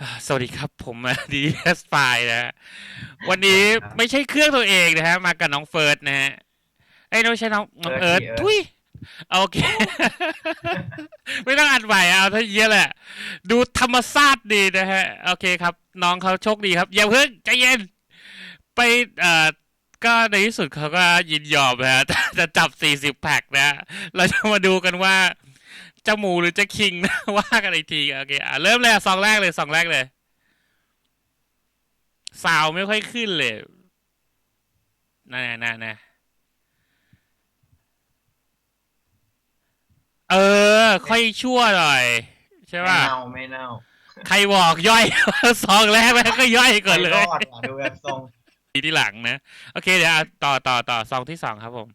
อ่าสวัสดีครับผมดีเอสไฟนะฮะวันนี้ครับไม่ใช่เครื่องตัวเองนะฮะ มากับน้องเฟิร์สนะฮะเอ้ยไม่ใช่น้องน้องเอิเอิร์ร์ธธทุยโอเค ไม่ต้องอัดใหม่เอาถ้าเยอะแหละ ดูธรรมชาติดีนะฮะ โอเคครับ น้องเขาโชคดีครับ อย่าเพิ่งใจเย็น ไปเอ่อก็ในที่สุดเขาก็ยินยอมนะฮะจะจับสี่สิบแพ็คนะฮะเราจะมาดูกันว่า จะหมูหรือจะคิงนะ ว่ากันอีกทีโอเคอะเริ่มเลยอะซองแรกเลยซองแรกเลยสาวไม่ค่อยขึ้นเลยน่าน่าน่าเออ ค่อยชั่วหน่อย ใช่ไม่ป่ะเน่าไม่เน่าใครบอกย่อยซองแรกแล้วก็ย่อยก่อนเลไม่ยรอดว่ะดูแบบทรงทีที่หลังนะ โอเคเดี๋ยวอะต่อต่อต่อซองที่สองครับผม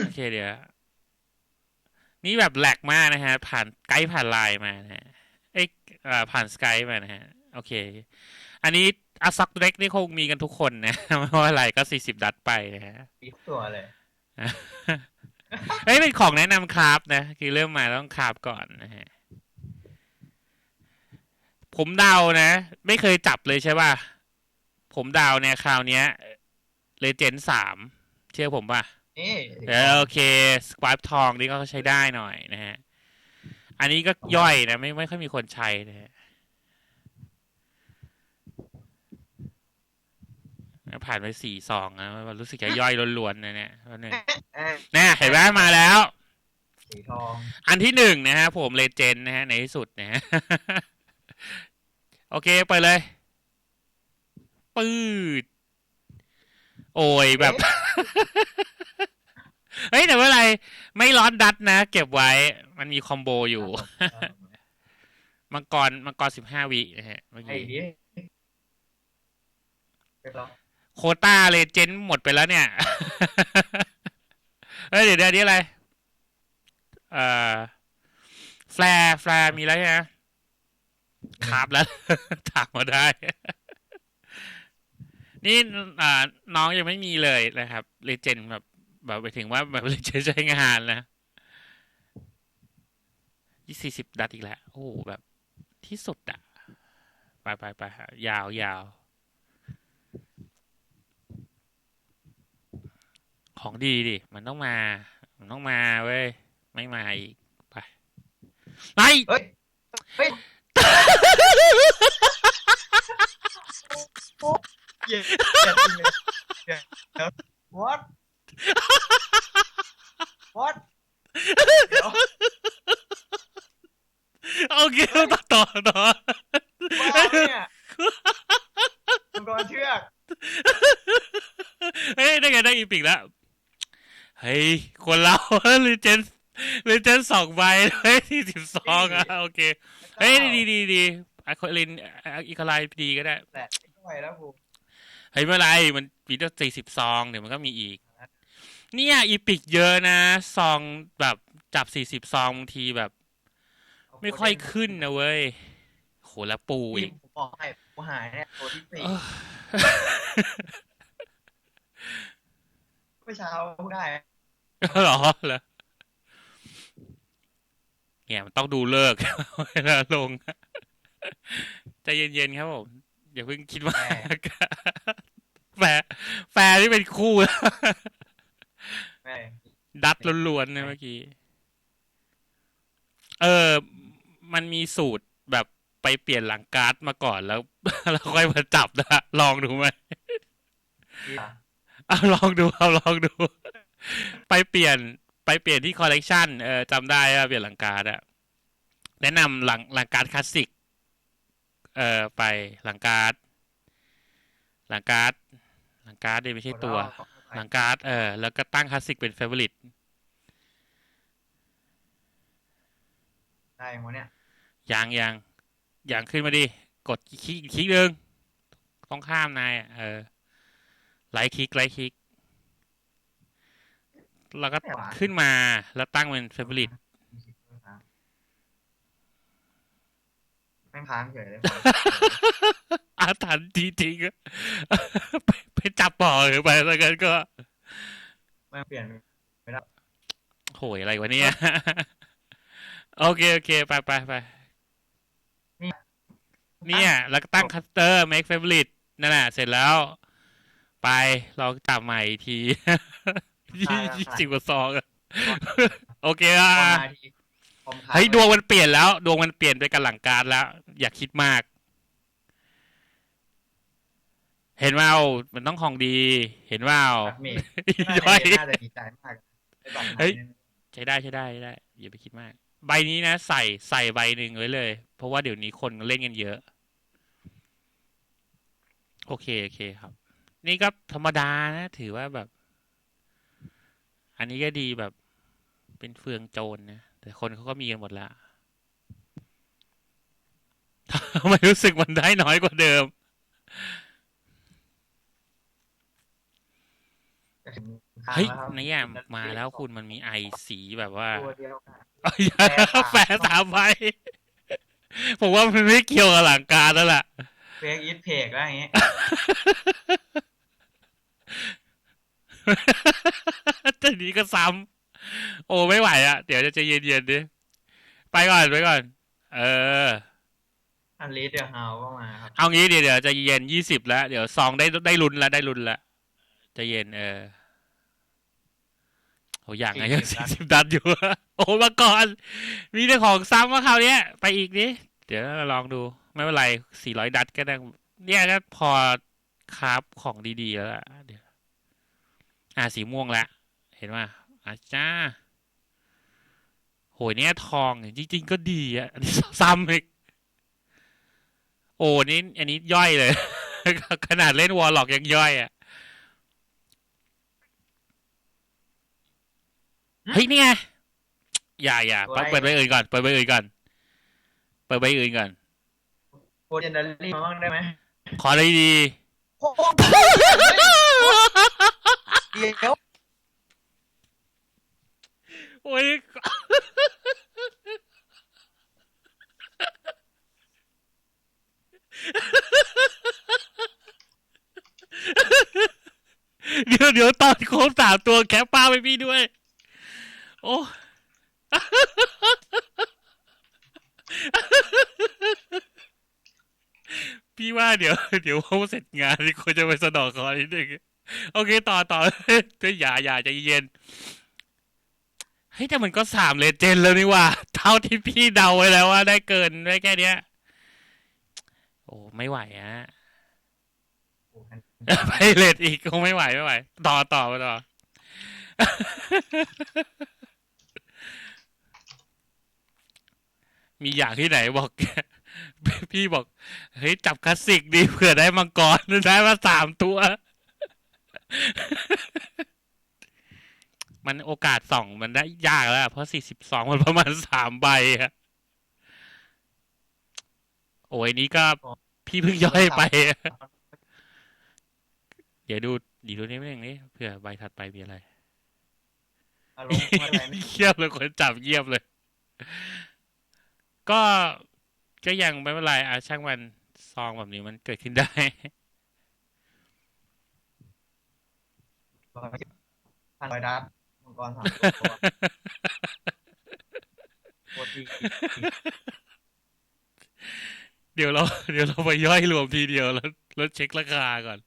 โอเคเดี๋ยว นี่แบบแหลกมากนะฮะ ผ่านไกด์ผ่านไลน์มานะฮะเอ้ยเอ่อผ่านสกายมานะฮะ โอเค อันนี้อาซักเล็กนี่คงมีกันทุกคนนะไม่ว่าอะไรก็สี่สิบดัดไปนะฮะปิดตัวเลยเฮ้ยเป็นของแนะนำครับนะ คือเริ่มมาต้องครับก่อนนะฮะ ผมเดานะ ไม่เคยจับเลยใช่ป่ะ ผมเดาเนี่ยคราวเนี้ยเลเจนสามเชื่อผมป่ะ นี่เออโอเคสควายทองนี่ก็ใช้ได้หน่อยนะฮะ อันนี้ก็ย่อยนะไม่ไม่ค่อยมีคนใช้นะฮะผ่านไปสี่ซองนะรู้สึกจะย่อยล้วนๆนะเนี่ยวันหนึ่งเอ๊ะนะเห็นไหมมาแล้วสีทอง อันที่หนึ่งนะฮะ ผมเลเจนนะฮะ ในที่สุดนะฮะ โอเคไปเลยปืด โอ้ยแบบ เฮ้ย แต่ไม่เป็นไร ไม่ร้อนดัดนะ เก็บไว้ มันมีคอมโบอยู่ มังกรมังกรสิบห้าวินะฮะเมื่อไอ้กี้ดิไปต่อโควต้าเลเจนหมดไปแล้วเนี่ย เฮ้ย เดี๋ยวเดี๋ยวนี้อะไร เอ่อ แฟร์แฟร์มีแล้วใช่ไหมครับแล้ว ถามมาได้ นี่อ่าน้องยังไม่มีเลยนะครับเลเจนแบบแบบไปถึงว่าแบบเลเจนใช้งานนะยี่สี่สิบดัดอีกแล้ว โอ้โหแบบที่สุดอะไปไปไปยาวยาวของดีดิ มันต้องมา มันต้องมาเว้ย ไม่มาอีก ไปไล่เฮ้ย เฮ้ย เย้เย้จริงเลยเย้เดี๋ยว what what เดี๋ยว โอเคต่อต่อต่อว้าวเนี่ยมังกรเชือกเฮ้ยได้ไงได้อีพิกแล้วเฮ้ยคนเราเลเจนเลเจนสองใบเฮ้ยที่สิบสองอะโอเคเฮ้ยดีดีดีอะคลินอีคาไลดีก็ได้แต่ไม่ไหวแล้วกู เฮ้ยเมื่อไรมันมีตั้งสี่สิบซองเดี๋ยวมันก็มีอีก เนี่ยอีพิกเยอะนะ ซองแบบจับสี่สิบซองบางทีแบบ ไม่ค่อยขึ้นนะเว้ยโหแล้วปูอีอีกกผมบอกให้กูหายเนี่ยตัวที่สี่เออเมื่อเช้าเพิ่งได้เหรอเหรอเนี่ยมันต้องดูเลิกเวลาลงใจเย็นๆครับผมอย่าเพิ่งคิดว่าแฟ ร์แฟร์ที่เป็นคู่แม่ดัดล้วนๆนะเมื่อกี้ เออ มันมีสูตรแบบไปเปลี่ยนหลังการ์ดมาก่อนแล้วแล้วค่อยมาจับนะ ลองดูไหมที่อะเอาลองดูเอาลองดู ไปเปลี่ยนไปเปลี่ยนที่คอลเลกชันเออจำได้ว่าเปลี่ยนหลังการ์ดอะแนะนำหลังหลังการ์ดคลาสสิกเออไปหลังการ์ดหลังการ์ด หลังการ์ดเนี่ยไม่ใช่ตัว หลังการ์ดเออ แล้วก็ตั้งคลาสสิกเป็นเฟเวอริตได้หมดเนี่ยยังยังยังขึ้นมาดิ กดคลิกอีกคลิกหนึ่งต้องข้ามนายอะเออไลค์คลิกไลค์คลิกแล้วก็ขึ้นมาแล้วตั้งเป็นเฟเวอริตแม่งค้างเฉยเลย อาถรรพ์จริงๆอะไปไปจับปอหรือไปแล้วกันก็แม่งเปลี่ยนโหยอะไรวะเนี่ยโอเคโอเคไปไปไปนี่เนี่ย แล้วก็ตั้งคัสเตอร์ make favorite นั่นแหละเสร็จแล้ว ไปลองจับใหม่อีกทียี่ยี่สิบกว่าซองอะโอเคอะประมาณทีผมขายเฮ้ยดวงมันเปลี่ยนแล้ว ดวงมันเปลี่ยนไปกันหลังการแล้ว อย่าคิดมาก เห็นว่ามันต้องของดี เห็นว่าครับเมย์ย่อย น่าจะดีใจมากไปบอกเฮ้ยให้ใช้ได้ใช้ได้ใช้ได้ อย่าไปคิดมาก ใบนี้นะ ใส่ใส่ใบหนึ่งไว้เลย เพราะว่าเดี๋ยวนี้คนเล่นกันเยอะ โอเคโอเคครับ นี่ก็ธรรมดานะ ถือว่าแบบ อันนี้ก็ดีแบบ เป็นเฟืองโจรนะ แต่คนเขาก็มีกันหมดแล้วทำไมรู้สึกมันได้น้อยกว่าเดิม เฮ้ยเนี่ยมาแล้วคุณมันมีไอสีแบบว่าตัวเดียวกันเอาอย่าแฝงสามใบผมว่ามันไม่เกี่ยวกับหลังการแล้วล่ะเฟกอีทเพกแล้วอย่างเงี้ยจะนี้ก็ซ้ำโอ้ไม่ไหวอะ เดี๋ยวจะใจเย็นๆดิ ไปก่อนไปก่อน เออ อันลีดเดอร์เฮาก็มาครับ เอางี้เดี๋ยวเดี๋ยวใจะเย็นยี่สิบแล้ว เดี๋ยวซองได้ได้ลุ้นแล้วได้ลุ้นแล้วใจะเย็นเออโอ้อย่างไงยังสี่สิบดัดอยู่ โอ้มาก่อน มีแต่ของซ้ำว่าคราวเนี้ยไปอีกนิเดี๋ยวเราลองดู ไม่เป็นไรสี่ร้อยดัดก็ได้เนี่ยก็พอคราฟของดีๆแล้วล่ะเดี๋ยวอ่าสีม่วงละเห็นว่าอาจ้าโหยเนี่ยทองเนี่ยจริง ๆ ก็ดีอะอันนี้ซ้ำอีกโอ้นี่อันนี้ย่อยเลย ขนาดเล่นวอลล็อกยังย่อยอะ เฮ้ยนี่ไงอย่าอย่าเปิดใบอื่นก่อนเปิดใบอื่นก่อนเปิดใบอื่นก่อนโคเจนเดอรี่มาบ้างได้ไหมขอเลยดีโอ้โหเดี๋ยวโอ้ยเดี๋ยวเดี๋ยวตอนโค้งสามตัวแคปป้าไปพี่ด้วย โอ้พี่ว่าเดี๋ยว เดี๋ยวเขาเสร็จงานนี่ควรจะไปสะดอกคอนิดนึงโอเค ต่อต่อเฮ้ยอย่าอย่าใจเย็นเฮ้ยแต่มันก็สามเลเจนแล้วนี่ว่า เท่าที่พี่เดาไว้แล้วว่าได้เกินได้แค่เนี้ย โอ้ไม่ไหวอะไปเลทอีกคงไม่ไหวไม่ไหว ต่อต่อไปต่อ มีอย่างที่ไหนบอกพี่บอก เฮ้ย จับคลาสสิกดีเผื่อได้มังกรได้มาสามตัว มันโอกาสส่องมันได้ยากแล้วอะเพราะสี่สิบสองมันประมาณสามใบอะโอ้ยนี้ก็พี่เพิ่งย่อยไปอะเดี๋ยวดูดีดูนิดนึงนี่เผื่อใบถัดไปมีอะไรอารมณ์อะไรไม่เยียบเลยคนจับเยียบเลย ก็ก็ยังไม่เป็นไรอะช่างมันซองแบบนี้มันเกิดขึ้นได้พันร้อยดับมังกรสามตัวโคตรดีเดี๋ยวเราเดี๋ยวเราไปย่อยรวมทีเดียวแล้วแล้วเช็คราคาก่อน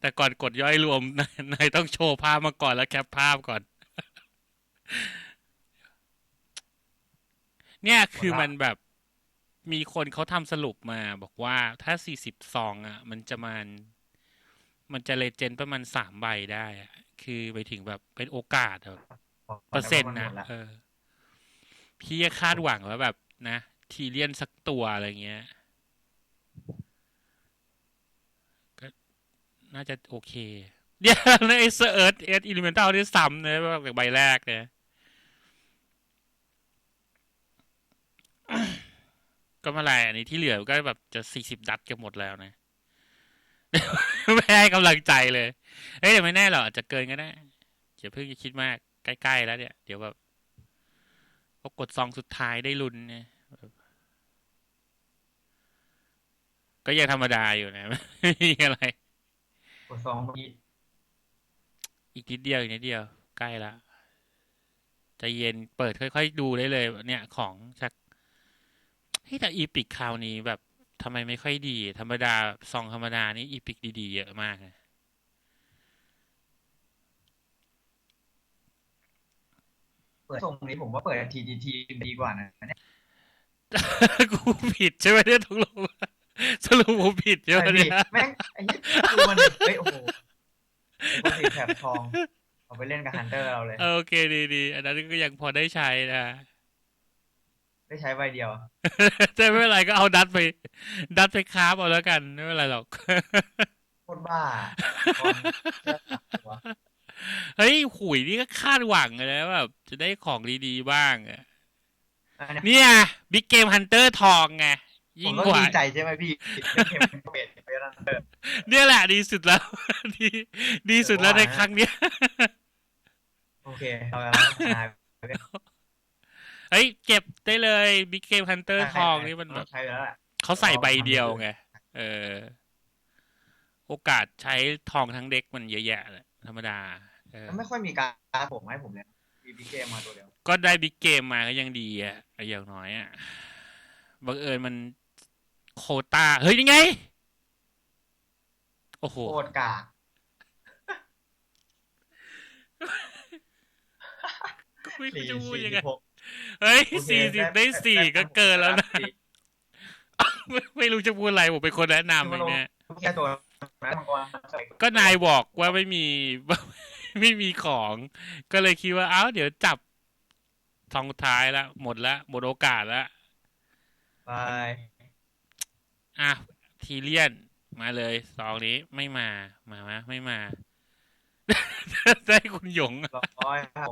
แต่ก่อนกดย่อยรวมนายนายต้องโชว์ภาพมาก่อนแล้วแคปภาพก่อน เนี่ยคือมันแบบมีคนเขาทำสรุปมาบอกว่าถ้าสี่สิบซองอะ มันจะมันมันจะเลเจนประมาณสามใบได้อะคือไปถึงแบบเป็นโอกาสแบบเปอร์เซ็นต์นะเออ พี่ก็คาดหวังว่าแบบนะทีเลียนสักตัวอะไรเงี้ย ก็น่าจะโอเค เดี๋ยวนะไอเซอร์เอิร์ธเอสอิลิเมนทัลที่ซ้ำนะแบบใบแรกเนี่ย ก็ไมาไรอันนี้ที่เหลือก็แบบจะสี่สิบดัดกันหมดแล้วนะ ไม่ให้กำลังใจเลยเฮ้ยแต่ไม่แน่หรอกอาจจะเกินก็ได้อย่าเพิ่งจะคิดมากใกล้ๆแล้วเนี่ย เดี๋ยวแบบพอกดซองสุดท้ายได้ลุ้นเนี่ยแบบก็ยังธรรมดาอยู่นะไม่มีอะไรกดสองเมื่อกี้อีกนิดเดียวอีกนิดเดียว ใกล้ละใจเย็นเปิดค่อยๆดูได้เลย เนี่ย ของชัก เฮ้ยแต่อีพิกคราวนี้แบบทำไมไม่ค่อยดี ธรรมดาซองธรรมดานี่อีพิกดีๆเยอะมากเลยเปิดทรงนี้ผมว่าเปิดทีดีทีดีกว่านะเนี่ยกูผิดใช่ไหมเนี่ยตกลงสรุปผมผิดใช่ไหมไอ้เนี่พี่ยแม่งไอ้เหี้ยดูมันดิเฮ้ยโอ้โหปกติแถบทองเอาไปเล่นกับฮันเตอร์เราเลยเออโอเคดีๆอันนั้นก็ยังพอได้ใช้นะ ได้ใช้ใบเดียวแต่ไม่เป็นไรก็เอาดัดไป ดัดไปคราฟเอาแล้วกัน ไม่เป็นไรหรอกโคตรบ้าตอนเชื่อตัดตัวเฮ้ยหุยนี่ก็คาดหวังเลยนะแบบจะได้ของดีๆบ้างอะอันเนี้ยเนี่ยบิ๊กเกมฮันเตอร์ทองไงผยิ่มงก็กว่าดีใจใช่ไหมพี่เป็นเกมเปลี่ยนไปรันเตอร์เนี่ยแหละดีสุดแล้ว ดีดีสุดแล้วในครั้งเนี้ย โอเคเอาละหายไป เลยเฮ้ย เก็บได้เลยบิ๊กเกมฮันเตอร์ทองนี่มันแบบใช้ไปแล้วแหละเขาใส่ใบเดียวไง เออ โอกาสใช้ทองทั้งเด็กมันเยอะแยะเลยธรรมดาเออแล้วไม่ค่อยมีการผมให้ผมเลยมีบิ๊กเกมมาตัวเดียว ก็ได้บิ๊กเกมมาก็ยังดีอะไอ้อย่างน้อยอะบังเอิญมันโควตาเฮ้ยนี่ไง โอ้โหโคตรกากไม่รู้สี่จะพูดสี่ยังสิไงบหก เฮ้ยโอเคสี่สิบได้สี่ก็เกินแล้วนะ สี่ ไม่ไม่รู้จะพูดอะไรผมเป็นคนแนะนำเลยเนี่ย แค่ตัวนะมังกรก็นายบอกว่าไม่มี ไม่มีของ ก็เลยคิดว่าเอ้าเดี๋ยวจับทองท้ายละหมดละหมดโอกาสละไปอะทีเลียนมาเลยสองนี้ไม่มา มาไหมไม่มา ได้คุณหยง ร้อยครับ